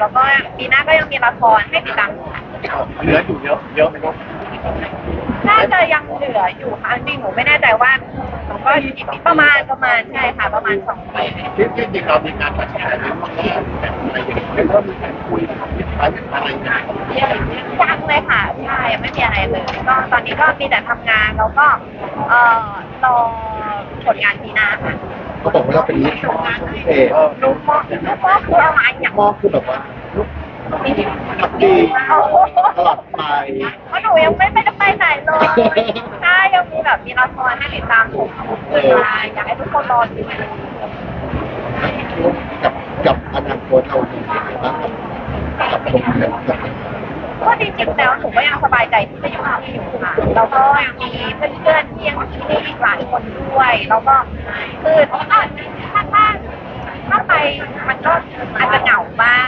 แล้วก็ปีหน้าก็ยังมีละครให้ติดตามเหลืออยู่เยอะเยอะไหมลูกน่าจะยังเหลืออยู่ค่ะจริงๆหนูไม่แน่ใจว่าหนูก็อีกประมาณประมาณใช่ค่ะ ประมาณสองปีที่ที่จริงเรามีการตัดสินใจหรือว่าแบบอะไรอย่างเงี้ยเริ่มมีการคุยติดตามอะไรอย่างเงี้ยยังเลยค่ะใช่ยังไม่มีอะไรเลยก็ตอนนี้ก็มีแต่ทำงานแล้วก็เอ่อรอผลงานปีหน้าค่ะ เขาบอกว่าเราเป็นลูกเออลูกพ่อลูกพ่อคืออะไรอย่างหมอคือแบบว่าลูกดีตลอดไปเพราะหนูยังไม่ไม่ได้ไปไหนเลยใช่ยังมีแบบมีละครให้ติดตามผมคืออยากให้ทุกคนรอดูกับกับอนาคตเราดียังไงบ้างกับกับตรงนี้ก็จริงๆแล้วหนูก็ยังสบายใจที่จะอยู่ที่อยู่ค่ะแล้วก็ยังมีเพื่อนๆที่ยังอยู่ที่นี่อีกหลายคน ด้วยแล้วก็คือถ้าถ้าถ้าไปมันก็อาจจะเหงา